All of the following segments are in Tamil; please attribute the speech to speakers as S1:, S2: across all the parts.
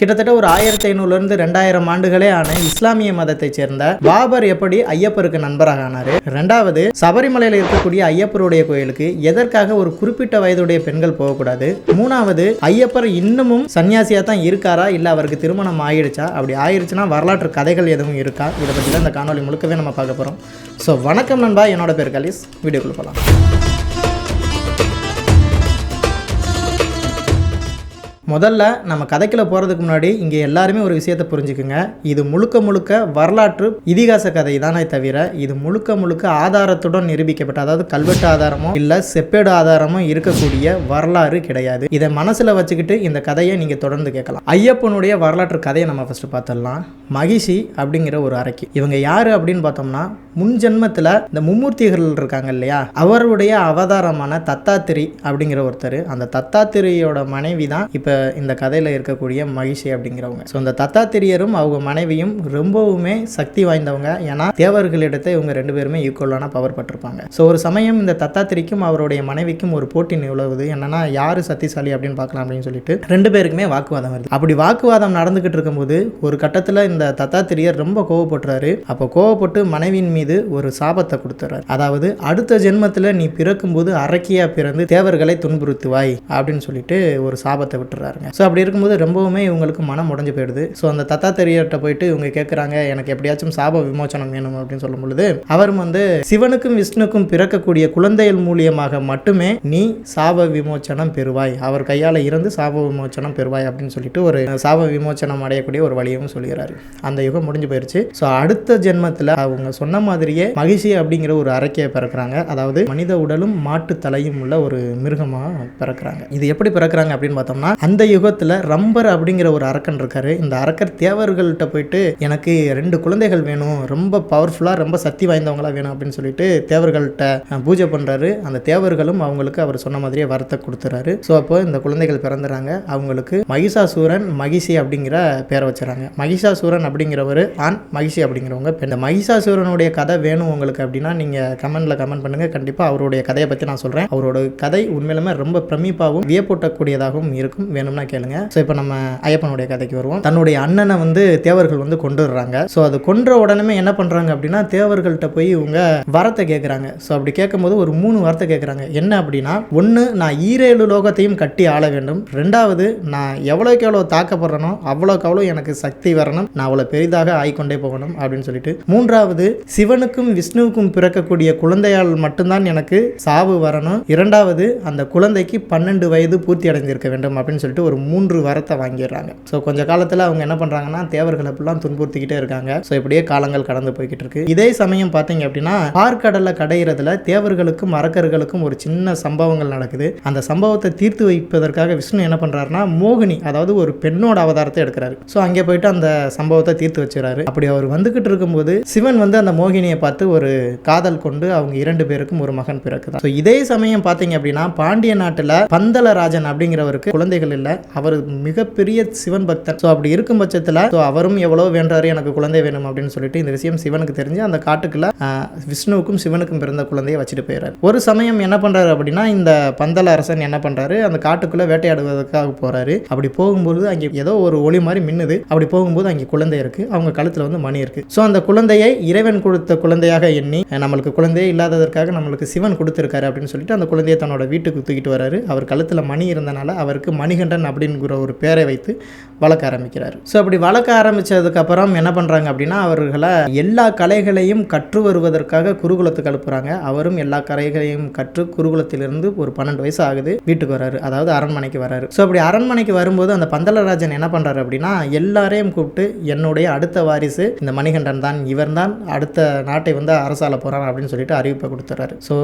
S1: கிட்டத்தட்ட ஒரு ஆயிரத்தி ஐநூறுலேருந்து ரெண்டாயிரம் ஆண்டுகளே ஆன இஸ்லாமிய மதத்தைச் சேர்ந்த பாபர் எப்படி ஐயப்பருக்கு நண்பராக ஆனாரு? ரெண்டாவது சபரிமலையில் இருக்கக்கூடிய ஐயப்பருடைய கோயிலுக்கு எதற்காக ஒரு குறிப்பிட்ட வயதுடைய பெண்கள் போகக்கூடாது? மூணாவது ஐயப்பர் இன்னமும் சன்னியாசியாக தான் இருக்காரா? இல்லை அவருக்கு திருமணம் ஆயிடுச்சா? அப்படி ஆயிடுச்சுன்னா வரலாற்று கதைகள் எதுவும் இருக்கா? இதை பற்றி தான் இந்த காணொலி முழுக்கவே நம்ம பார்க்க போகிறோம் ஸோ வணக்கம் நண்பா என்னோட பேர் கலிஸ். வீடியோக்குள்ள போகலாம். முதல்ல நம்ம கதைக்குள்ள போகிறதுக்கு முன்னாடி இங்கே எல்லாருமே ஒரு விஷயத்தை புரிஞ்சுக்குங்க. இது முழுக்க முழுக்க வரலாற்று இதிகாச கதை தானே தவிர இது முழுக்க முழுக்க ஆதாரத்துடன் நிரூபிக்கப்பட்ட அதாவது கல்வெட்டு ஆதாரமோ இல்லை செப்பேடு ஆதாரமோ இருக்கக்கூடிய வரலாறு கிடையாது. இதை மனசில் வச்சுக்கிட்டு இந்த கதையை நீங்கள் தொடர்ந்து கேட்கலாம். ஐயப்பனுடைய வரலாற்று கதையை நம்ம ஃபஸ்ட்டு பார்த்துடலாம். மகிஷி அப்படிங்கிற ஒரு அரைக்கு. இவங்க யார் அப்படின்னு பார்த்தோம்னா முன் ஜென்மத்தில் இந்த மும்மூர்த்திகள் இருக்காங்க இல்லையா? அவருடைய அவதாரமான தத்தாத்திரி அப்படிங்கிற ஒருத்தர் அந்த தத்தாத்திரியோட மனைவி தான் இப்போ இந்த கதையில் இருக்கக்கூடிய மகிஷி அப்படிங்கிறவங்க. ஸோ இந்த தத்தாத்திரியரும் அவங்க மனைவியும் ரொம்பவுமே சக்தி வாய்ந்தவங்க. ஏன்னா தேவர்களிடத்தை இவங்க ரெண்டு பேருமே ஈக்குவலான பவர் பட்டிருப்பாங்க ஸோ ஒரு சமயம் இந்த தத்தாத்திரிக்கும் அவருடைய மனைவிக்கும் ஒரு போட்டி நிலவுது. என்னன்னா யார் சக்திசாலி அப்படின்னு பார்க்கலாம் அப்படின்னு சொல்லிட்டு ரெண்டு பேருக்குமே வாக்குவாதம் வருது. அப்படி வாக்குவாதம் நடந்துகிட்டு இருக்கும்போது ஒரு கட்டத்தில் இந்த தத்தாத்திரியர் ரொம்ப கோவப்படுறாரு அப்போ கோவப்பட்டு மனைவியின் மீது ஒரு சாபத்தை கொடுத்துறாரு. அதாவது அடுத்த ஜென்மத்தில் நீ பிறக்கும்போது அரக்கியாக பிறந்து தேவர்களை துன்புறுத்துவாய் அப்படின்னு சொல்லிட்டு ஒரு சாபத்தை விட்டுறாருங்க. ஸோ அப்படி இருக்கும்போது ரொம்பவுமே இவங்களுக்கு மனம் உடஞ்சு போயிடுது. ஸோ அந்த தத்தாத்திரியர்கிட்ட போயிட்டு இவங்க கேட்குறாங்க எனக்கு எப்படியாச்சும் சாப விமோச்சனம் வேணும் அப்படின்னு சொல்லும் பொழுது அவரும் வந்து சிவனுக்கும் விஷ்ணுக்கும் பிறக்கக்கூடிய குழந்தைகள் மூலியமாக மட்டுமே நீ சாப விமோச்சனம் பெறுவாய். அவர் கையால் இருந்து சாப விமோச்சனம் பெறுவாய் அப்படின்னு சொல்லிட்டு ஒரு சாப விமோச்சனம் அடையக்கூடிய ஒரு வழியும் சொல்கிறாரு அந்த யுகம் முடிஞ்சு போயிருச்சு. ஸோ அடுத்த ஜென்மத்தில் அவங்க சொன்ன மாதிரியே மகிழ்ச்சி அப்படிங்கிற ஒரு அரக்கையை பிறக்கிறாங்க. அதாவது மனித உடலும் மாட்டு தலையும் உள்ள ஒரு மிருகமாக பிறக்கிறாங்க. இது எப்படி பிறக்கிறாங்க அப்படின்னு பார்த்தோம்னா அந்த யுகத்தில் ரம்பர் அப்படிங்கிற ஒரு அரக்கன் இருக்காரு. இந்த அரக்கர் தேவர்கள்ட்ட போயிட்டு எனக்கு ரெண்டு குழந்தைகள் வேணும். ரொம்ப பவர்ஃபுல்லாக ரொம்ப சக்தி வாய்ந்தவங்களா வேணும் அப்படின்னு சொல்லிட்டு தேவர்கள்ட்ட பூஜை பண்ணுறாரு அந்த தேவர்களும் அவங்களுக்கு அவர் சொன்ன மாதிரியே வரத்தை கொடுத்துறாரு. ஸோ அப்போ இந்த குழந்தைகள் பிறந்துறாங்க. அவங்களுக்கு மகிஷாசூரன் மகிஷி அப்படிங்கிற பேரை வச்சுறாங்க. மகிஷாசூரன் அப்படிங்கிறவர் ஆண் மகிஷி அப்படிங்கிறவங்க. இந்த மகிஷாசூரனுடைய கதை வேணும் உங்களுக்கு அப்படின்னா நீங்கள் கமெண்ட்டில் கமெண்ட் பண்ணுங்கள் கண்டிப்பாக அவருடைய கதையை பற்றி நான் சொல்கிறேன் அவரோட கதை உண்மையிலுமே ரொம்ப பிரமிப்பாகவும் வியப்பூட்டக்கூடியதாகவும் இருக்கும். வேணும்னா கேளுங்க. ஸோ இப்போ நம்ம ஐயப்பனுடைய கதைக்கு வருவோம். தன்னுடைய அண்ணனை வந்து தேவர்கள் வந்து கொண்டு வர்றாங்க ஸோ அது கொன்ற உடனே என்ன பண்ணுறாங்க அப்படின்னா தேவர்கள்ட்ட போய் இவங்க வரத்தை கேட்குறாங்க ஸோ அப்படி கேட்கும்போது ஒரு மூணு வார்த்தை கேட்குறாங்க என்ன அப்படின்னா ஒன்று நான் ஈரேழு லோகத்தையும் கட்டி ஆள வேண்டும். ரெண்டாவது நான் எவ்வளோக்கு எவ்வளோ தாக்கப்படுறனோ அவ்வளோக்கு அவ்வளோ எனக்கு சக்தி வரணும். நான் அவ்வளோ பெரிதாக ஆய்கொண்டே போகணும் அப்படின்னு சொல்லிட்டு. மூன்றாவது சிவனுக்கும் விஷ்ணுவுக்கும் பிறக்கக்கூடிய குழந்தையால் மட்டும்தான் எனக்கு சாவு வரணும். இரண்டாவது அந்த குழந்தைக்கு பன்னெண்டு வயது பூர்த்தி அடைந்திருக்க வேண்டும் அப்படின்னு சொல்லிட்டு ஒரு மூன்று வரத்தை வாங்கிடுறாங்க. ஸோ கொஞ்ச காலத்தில் அவங்க என்ன பண்ணுறாங்கன்னா தேவர்கள் அப்படிலாம் துன்புறுத்திக்கிட்டே இருக்காங்க. ஸோ இப்படியே காலங்கள் கடந்து போய்கிட்டு இருக்கு. இதே சமயம் பார்த்தீங்க அப்படின்னா பார்க்கடலை கடையிறதுல தேவர்களுக்கும் அரக்கர்களுக்கும் ஒரு சின்ன சம்பவங்கள் நடக்குது. அந்த சம்பவத்தை தீர்த்து வைப்பதற்காக விஷ்ணு என்ன பண்ணுறாருன்னா மோகினி அதாவது ஒரு பெண்ணோட அவதாரத்தை எடுக்கிறாரு. ஸோ அங்கே போயிட்டு அந்த சம்பவத்தை தீர்த்து வச்சுறாரு அப்படி அவர் வந்துகிட்டு இருக்கும்போது சிவன் வந்து அந்த மோகினியை பார்த்து ஒரு காதல் கொண்டு அவங்க இரண்டு பேருக்கும் ஒரு மகன் பிறக்குதான். ஸோ இதே சமயம் பார்த்தீங்க அப்படின்னா பாண்டிய நாட்டில் பந்தலராஜன் அப்படிங்கிறவருக்கு குழந்தைகள் இல்லை. அவர் மிகப்பெரிய சிவன் பக்தன். ஸோ அப்படி இருக்கும் பட்சத்தில் ஸோ அவரும் எவ்வளோ வேண்டாரு எனக்கு குழந்தை வேணும் அப்படின்னு சொல்லிட்டு இந்த விஷயம் சிவனுக்கு தெரிஞ்சு அந்த காட்டுக்குள்ள விஷ்ணுவுக்கும் சிவனுக்கும் பிறந்த குழந்தையை வச்சுட்டு போயிடுறாரு ஒரு சமயம் என்ன பண்ணுறாரு அப்படின்னா இந்த பந்தல அரசன் என்ன பண்ணுறாரு அந்த காட்டுக்குள்ளே வேட்டையாடுவதற்காக போகிறாரு அப்படி போகும்போது அங்கே ஏதோ ஒரு ஒளி மாதிரி மின்னுது. அப்படி போகும்போது அங்கே குழந்தை இருக்குது அவங்க கழுத்தில் வந்து மணி இருக்குது ஸோ அந்த குழந்தையை இறைவன் கொடுத்த குழந்தையாக எண்ணி நம்மளுக்கு குழந்தையே இல்லாததற்காக நம்மளுக்கு சிவன் கொடுத்துருக்காரு அப்படின்னு சொல்லிட்டு அந்த குழந்தையை தன்னோட வீட்டுக்கு தூக்கிட்டு வராரு. அவர் கழுத்தில் மணி இருந்தனால அவருக்கு மணிகண்டன் அப்படிங்கிற ஒரு பேரை வைத்து வளர்க்க ஆரம்பிக்கிறார். ஸோ அப்படி வளர்க்க ஆரம்பித்ததுக்கப்புறம் என்ன பண்ணுறாங்க அப்படின்னா அவர்களை எல்லா கலைகளையும் கற்று வருவதற்காக குருகுலத்துக்கு அனுப்புகிறாங்க அவரும் எல்லா கலைகளையும் கற்று குருகுலத்திலிருந்து ஒரு பன்னெண்டு வயசு ஆகுது வீட்டுக்கு வராரு. அதாவது அரண்மனைக்கு வராரு. ஸோ அப்படி அரண்மனைக்கு வரும்போது அந்த பந்தலராஜன் என்ன பண்ணுறாரு அப்படின்னா எல்லாரையும் கூப்பிட்டு என்னுடைய அடுத்த வாரிசு இந்த மணிகண்டன் தான். இவர் தான் அடுத்த நாட்டை வந்து அரசால போறான் அப்படின்னு சொல்லிட்டு அறிவிப்பை கொடுத்துறாரு. ஸோ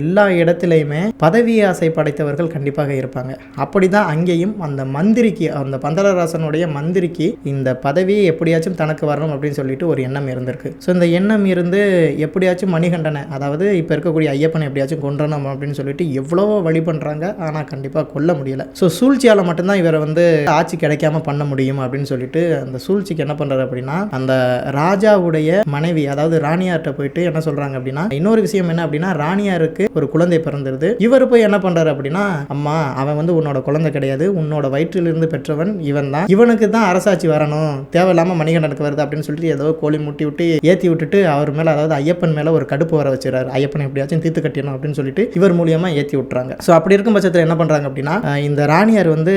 S1: எல்லா இடத்துலையுமே பதவி ஆசை படைத்தவர்கள் கண்டிப்பாக இருப்பாங்க. அப்படிதான் அங்கேயும் அந்த மந்திரிக்கு அந்த பந்தலராசனுடைய மந்திரிக்கு இந்த பதவியை எப்படியாச்சும் தனக்கு வரணும் அப்படின்னு சொல்லிட்டு ஒரு எண்ணம் இருந்திருக்கு. ஸோ இந்த எண்ணம் இருந்து எப்படியாச்சும் மணிகண்டனை அதாவது இப்போ இருக்கக்கூடிய ஐயப்பனை எப்படியாச்சும் கொன்றணும் அப்படின்னு சொல்லிட்டு எவ்வளவோ வழி பண்ணுறாங்க ஆனால் கண்டிப்பாக கொல்ல முடியல. ஸோ சூழ்ச்சியால் மட்டும்தான் இவரை வந்து ஆட்சி கிடைக்காம பண்ண முடியும் அப்படின்னு சொல்லிட்டு அந்த சூழ்ச்சிக்கு என்ன பண்ணுறாரு அப்படின்னா அந்த ராஜாவுடைய மனைவி அதாவது ராணி ராணியார்கிட்ட போயிட்டு என்ன சொல்றாங்க அப்படின்னா இன்னொரு விஷயம் என்ன அப்படின்னா ராணியாருக்கு ஒரு குழந்தை பிறந்துருது. இவர் போய் என்ன பண்றாரு அப்படின்னா அம்மா அவன் வந்து உன்னோட குழந்தை கிடையாது. உன்னோட வயிற்றிலிருந்து பெற்றவன் இவன் தான். இவனுக்கு தான் அரசாட்சி வரணும். தேவையில்லாம மணிகண்டனுக்கு வருது அப்படின்னு சொல்லிட்டு ஏதோ கோழி முட்டி விட்டு ஏத்தி விட்டுட்டு அவர் மேல அதாவது ஐயப்பன் மேல ஒரு கடுப்பு வர வச்சுறாரு ஐயப்பன் எப்படியாச்சும் தீர்த்து கட்டிடணும் அப்படின்னு சொல்லிட்டு இவர் மூலியமா ஏத்தி விட்டுறாங்க. ஸோ அப்படி இருக்கும் பட்சத்தில் என்ன பண்றாங்க அப்படின்னா இந்த ராணியார் வந்து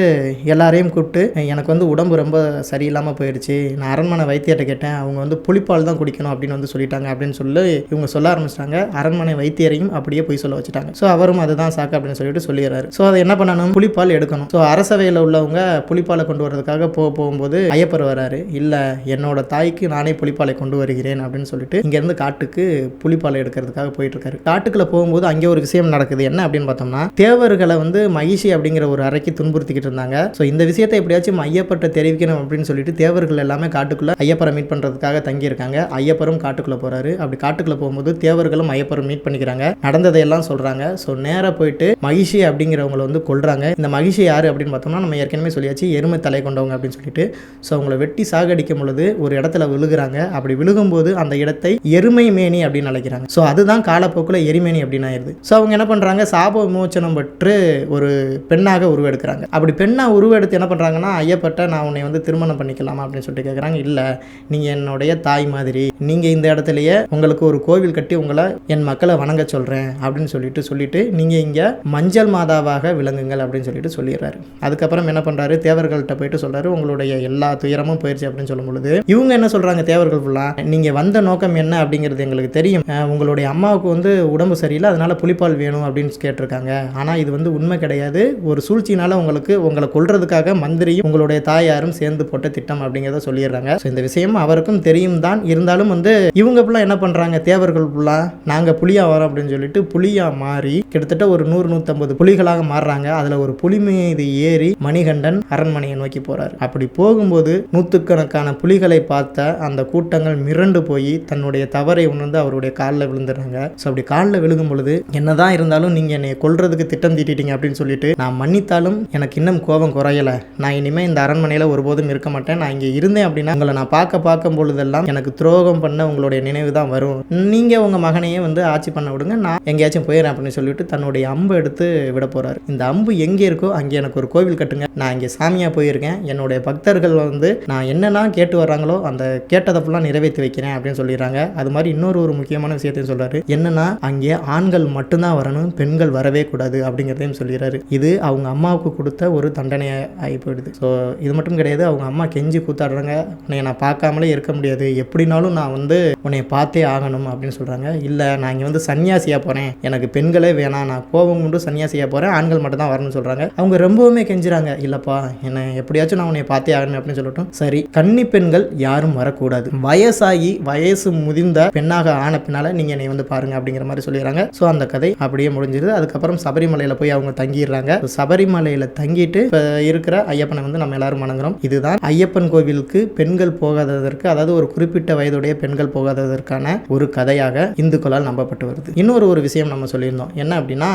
S1: எல்லாரையும் கூப்பிட்டு எனக்கு வந்து உடம்பு ரொம்ப சரியில்லாமல் போயிடுச்சு நான் அரண்மனை வைத்தியர்கிட்ட கேட்டேன். அவங்க வந்து புளிப்பால் தான் குடிக்கணும் அப்படின்னு வந்து சொல்லிட்டாங்க. அப்படின்னு சொல்லி இவங்க சொல்ல ஆரம்பிச்சிட்டாங்க. அரண்மனை வைத்தியரையும் அப்படியே போய் சொல்ல வச்சுட்டாங்க. ஸோ அவரும் அதுதான் சாக்கு அப்படின்னு சொல்லிட்டு சொல்லிடுறாரு. ஸோ அதை என்ன பண்ணணும்? புளிப்பால் எடுக்கணும். ஸோ அரசவையில் உள்ளவங்க புளிப்பாலை கொண்டு வரதுக்காக போக போகும்போது ஐயப்பர் வராரு. இல்லை என்னோட தாய்க்கு நானே புளிப்பாலை கொண்டு வருகிறேன் அப்படின்னு சொல்லிட்டு இங்கேருந்து காட்டுக்கு புளிப்பாலை எடுக்கிறதுக்காக போயிட்டு இருக்காரு காட்டுக்குள்ள போகும்போது அங்கே ஒரு விஷயம் நடக்குது. என்ன அப்படின்னு பார்த்தோம்னா தேவர்களை வந்து மகிஷி அப்படிங்கிற ஒரு அறைக்கு துன்புறுத்திக்கிட்டு இருந்தாங்க. ஸோ இந்த விஷயத்தை எப்படியாச்சும் ஐயப்பட்ட தெரிவிக்கணும் அப்படின்னு சொல்லிட்டு தேவர்கள் எல்லாமே காட்டுக்குள்ள ஐயப்பரை மீட் பண்ணுறதுக்காக தங்கியிருக்காங்க. ஐயப்பரும் காட்டுக்குள்ள போகிறாரு அப்படி காட்டுக்குள்ள போகும்போது தேவர்களும் ஐயப்பரும் மீட் பண்ணிக்கிறாங்க. நடந்ததையெல்லாம் சொல்றாங்க. ஸோ நேராக போயிட்டு மகிஷி அப்படிங்கிறவங்களை வந்து கொள்றாங்க இந்த மகிஷி யார் அப்படின்னு பார்த்தோம்னா நம்ம ஏற்கனவே சொல்லியாச்சு எருமை தலை கொண்டவங்க அப்படின்னு சொல்லிட்டு. ஸோ அவங்கள வெட்டி சாகடிக்கும் பொழுது ஒரு இடத்துல விழுகுறாங்க. அப்படி விழுகும்போது அந்த இடத்தை எருமை மேனி அப்படின்னு அழைக்கிறாங்க. ஸோ அதுதான் காலப்போக்கில் எரிமேனி அப்படின்னு ஆயிருது. ஸோ அவங்க என்ன பண்ணுறாங்க சாப விமோச்சனம் பெற்று ஒரு பெண்ணாக உருவெடுக்கிறாங்க. அப்படி பெண்ணாக உருவெடுத்து என்ன பண்ணுறாங்கன்னா ஐயப்பட்ட நான் உன்னை வந்து திருமணம் பண்ணிக்கலாமா அப்படின்னு சொல்லிட்டு கேட்குறாங்க இல்லை நீங்கள் என்னுடைய தாய் மாதிரி. நீங்கள் இந்த இடத்துல இடத்துலையே உங்களுக்கு ஒரு கோவில் கட்டி உங்களை என் மக்களை வணங்க சொல்கிறேன் அப்படின்னு சொல்லிட்டு சொல்லிட்டு நீங்கள் இங்கே மஞ்சள் மாதாவாக விளங்குங்கள் அப்படின்னு சொல்லிட்டு சொல்லிடுறாரு. அதுக்கப்புறம் என்ன பண்ணுறாரு தேவர்கள்ட்ட போயிட்டு சொல்கிறாரு உங்களுடைய எல்லா துயரமும் போயிடுச்சு அப்படின்னு சொல்லும் பொழுது இவங்க என்ன சொல்கிறாங்க தேவர்கள் ஃபுல்லாக நீங்கள் வந்த நோக்கம் என்ன? அப்படிங்கிறது எங்களுக்கு தெரியும். உங்களுடைய அம்மாவுக்கு வந்து உடம்பு சரியில்லை அதனால புலிப்பால் வேணும் அப்படின்னு கேட்டிருக்காங்க. ஆனால் இது வந்து உண்மை கிடையாது. ஒரு சூழ்ச்சினால உங்களுக்கு உங்களை கொள்றதுக்காக மந்திரியும் உங்களுடைய தாயாரும் சேர்ந்து போட்ட திட்டம் அப்படிங்கிறத சொல்லிடுறாங்க. ஸோ இந்த விஷயம் அவருக்கும் தெரியும் தான். இருந்தாலும் வந்து இவங்க ஃபுல்லாக என்ன பண்ணுறாங்க தேவர்கள் ஃபுல்லாக நாங்கள் புலியா வரோம் அப்படின்னு சொல்லிட்டு புலியா மாறி கிட்டத்தட்ட ஒரு நூறு நூற்றம்பது புலிகளாக மாறுறாங்க. அதில் ஒரு புலி மீது ஏறி மணிகண்டன் அரண்மனையை நோக்கி போறாரு. அப்படி போகும்போது நூற்றுக்கணக்கான புலிகளை பார்த்த அந்த கூட்டங்கள் மிரண்டு போய் தன்னுடைய தவறை உணர்ந்து அவருடைய காலில் விழுந்துடுறாங்க. ஸோ அப்படி காலில் விழுகும் பொழுது என்னதான் இருந்தாலும் நீங்கள் என்னை கொல்றதுக்கு திட்டம் தீட்டிட்டீங்க அப்படின்னு சொல்லிட்டு நான் மன்னித்தாலும் எனக்கு இன்னும் கோபம் குறையலை. நான் இனிமேல் இந்த அரண்மனையில் ஒருபோதும் இருக்க மாட்டேன். நான் இங்கே இருந்தேன் அப்படின்னா உங்களை நான் பார்க்க பார்க்கும் பொழுதெல்லாம் எனக்கு துரோகம் பண்ண உங்களுடைய நினைவு தான் வரும். நீங்கள் உங்கள் மகனையே வந்து ஆட்சி பண்ண விடுங்க. நான் எங்கேயாச்சும் போயிடுறேன் அப்படின்னு சொல்லிட்டு தன்னுடைய அம்பை எடுத்து விட போகிறார் இந்த அம்பு எங்கே இருக்கோ அங்கே எனக்கு ஒரு கோவில் கட்டுங்க. நான் இங்கே சாமியாக போயிருக்கேன். என்னுடைய பக்தர்கள் வந்து நான் என்னென்ன கேட்டு வர்றாங்களோ அந்த கேட்டதை ஃபுல்லாக நிறைவேற்றி வைக்கிறேன் அப்படின்னு சொல்லிடுறாங்க. அது மாதிரி இன்னொரு ஒரு முக்கியமான விஷயத்தையும் சொல்கிறாரு என்னன்னா அங்கே ஆண்கள் மட்டும்தான் வரணும் பெண்கள் வரவே கூடாது அப்படிங்கிறதையும் சொல்லிடுறாரு. இது அவங்க அம்மாவுக்கு கொடுத்த ஒரு தண்டனையாக ஆகி போயிடுது. ஸோ இது மட்டும் கிடையாது. அவங்க அம்மா கெஞ்சி கூத்தாடுறாங்க. உன்னை நான் பார்க்காமலே இருக்க முடியாது. எப்படினாலும் நான் வந்து உன்னை பார்த்தே ஆகணும் அப்படின்னு சொல்கிறாங்க இல்லை நான் இங்கே வந்து சன்னியாசியாக போகிறேன் எனக்கு பெண்களே வேணாம். நான் கோபம் கொண்டு சன்னியாசியாக போகிறேன் ஆண்கள் மட்டும் தான் வரணும்னு சொல்கிறாங்க அவங்க ரொம்பவுமே கெஞ்சுறாங்க. இல்லைப்பா என்னை எப்படியாச்சும் நான் உன்னை பார்த்தே ஆகணும் அப்படின்னு சொல்லட்டும். சரி கன்னி பெண்கள் யாரும் வரக்கூடாது. வயசாகி வயசு முதிர்ந்த பெண்ணாக ஆன பின்னால் நீங்கள் என்னை வந்து பாருங்க அப்படிங்கிற மாதிரி சொல்லிடுறாங்க. ஸோ அந்த கதை அப்படியே முடிஞ்சிருது. அதுக்கப்புறம் சபரிமலையில் போய் அவங்க தங்கிடுறாங்க. சபரிமலையில் தங்கிட்டு இப்போ இருக்கிற ஐயப்பனை வந்து நம்ம எல்லாரும் வணங்குறோம். இதுதான் ஐயப்பன் கோவிலுக்கு பெண்கள் போகாததற்கு அதாவது ஒரு குறிப்பிட்ட வயதுடைய பெண்கள் போகாததற்கு போகாததற்கான ஒரு கதையாக இந்துக்களால் நம்பப்பட்டு வருது. இன்னொரு ஒரு விஷயம் நம்ம சொல்லியிருந்தோம். என்ன அப்படின்னா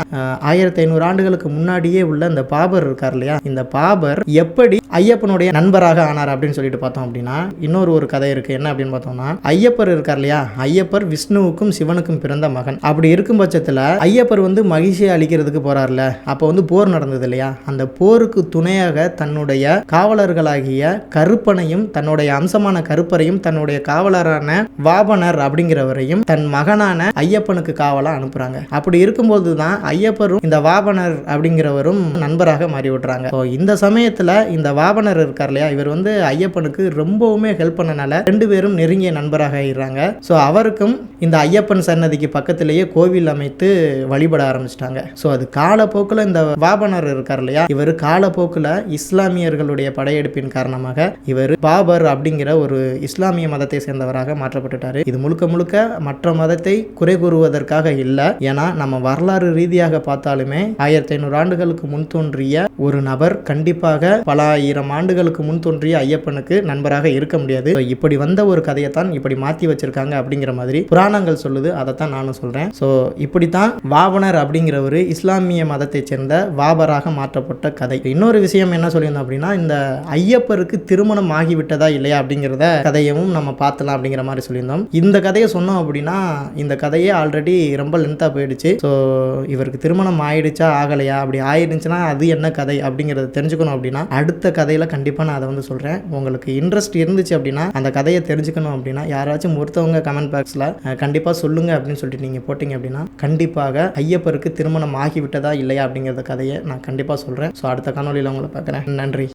S1: ஆயிரத்தி ஐநூறு ஆண்டுகளுக்கு முன்னாடியே உள்ள இந்த பாபர் இருக்கார் இல்லையா? இந்த பாபர் எப்படி ஐயப்பனுடைய நண்பராக ஆனார் அப்படின்னு சொல்லிட்டு பார்த்தோம் அப்படின்னா இன்னொரு ஒரு கதை இருக்கு. என்ன அப்படின்னு பார்த்தோம்னா ஐயப்பர் இருக்கார் இல்லையா? ஐயப்பர் விஷ்ணுவுக்கும் சிவனுக்கும் பிறந்த மகன். அப்படி இருக்கும் பட்சத்தில் ஐயப்பர் வந்து மகிழ்ச்சியை அழிக்கிறதுக்கு போறார்ல. அப்போ வந்து போர் நடந்தது இல்லையா? அந்த போருக்கு துணையாக தன்னுடைய காவலர்களாகிய கருப்பனையும் தன்னுடைய அம்சமான கருப்பரையும் தன்னுடைய காவலரான வாபனர் அப்படிங்கிறவரையும் தன் மகனான ஐயப்பனுக்கு காவலா அனுப்புறாங்க. அப்படி இருக்கும்போது தான் ஐயப்பரும் இந்த வாபனர் அப்படிங்கிறவரும் நண்பராக மாறி விட்டுறாங்க ஸோ இந்த சமயத்துல இந்த வாபனர் இருக்கார் இல்லையா? இவர் வந்து ஐயப்பனுக்கு ரொம்பவுமே ஹெல்ப் பண்ணனால ரெண்டு பேரும் நெருங்கிய நண்பராக ஆயிடுறாங்க. ஸோ அவருக்கும் இந்த ஐயப்பன் சன்னதிக்கு பக்கத்திலேயே கோவில் அமைத்து வழிபட ஆரம்பிச்சிட்டாங்க. ஸோ அது காலப்போக்கில் இந்த வாபனர் இருக்கார் இல்லையா? இவர் காலப்போக்கில் இஸ்லாமியர்களுடைய படையெடுப்பின் காரணமாக இவர் பாபர் அப்படிங்கிற ஒரு இஸ்லாமிய மதத்தை சேர்ந்தவராக மாற்றப்பட்டுட்டாரு. இது முழுக்க முழுக்க மற்ற மதத்தை குறை கூறுவதற்காக இல்லை. ஏன்னா நம்ம வரலாறு ரீதியாக பார்த்தாலுமே ஆயிரத்தி ஐநூறு ஆண்டுகளுக்கு முன் தோன்றிய ஒரு நபர் கண்டிப்பாக பல ஆயிரம் ஆண்டுகளுக்கு முன் தோன்றிய ஐயப்பனுக்கு நண்பராக இருக்க முடியாது. இப்படி வந்த ஒரு கதையை தான் இப்படி மாற்றி வச்சிருக்காங்க அப்படிங்கிற மாதிரி புராணங்கள் சொல்லுது. அதைத்தான் நானும் சொல்றேன். ஸோ இப்படித்தான் வாபனர் அப்படிங்கிறவர் இஸ்லாமிய மதத்தை சேர்ந்த வாபராக மாற்றப்பட்ட கதை. இன்னொரு விஷயம் என்ன சொல்லியிருந்தோம் அப்படின்னா இந்த ஐயப்பருக்கு திருமணம் ஆகிவிட்டதா இல்லையா அப்படிங்கிறத கதையவும் நம்ம பார்த்தலாம் அப்படிங்கிற மாதிரி சொல்லியிருந்தோம். இந்த இந்த கதையை சொன்னோம் அப்படின்னா இந்த கதையே ஆல்ரெடி ரொம்ப லென்த்தாக போயிடுச்சு. ஸோ இவருக்கு திருமணம் ஆயிடுச்சா ஆகலையா அப்படி ஆயிடுச்சுன்னா அது என்ன கதை அப்படிங்கிறத தெரிஞ்சுக்கணும் அப்படின்னா அடுத்த கதையில் கண்டிப்பாக நான் அதை வந்து சொல்கிறேன் உங்களுக்கு இன்ட்ரெஸ்ட் இருந்துச்சு அப்படின்னா அந்த கதையை தெரிஞ்சுக்கணும் அப்படின்னா யாராச்சும் ஒருத்தவங்க கமெண்ட் பாக்ஸில் கண்டிப்பாக சொல்லுங்கள் அப்படின்னு சொல்லிட்டு நீங்கள் போட்டிங்க அப்படின்னா கண்டிப்பாக ஐயப்பருக்கு திருமணம் ஆகிவிட்டதா இல்லையா அப்படிங்கிறத கதையை நான் கண்டிப்பாக சொல்கிறேன் ஸோ அடுத்த காணொலியில் உங்களை பார்க்குறேன். நன்றி.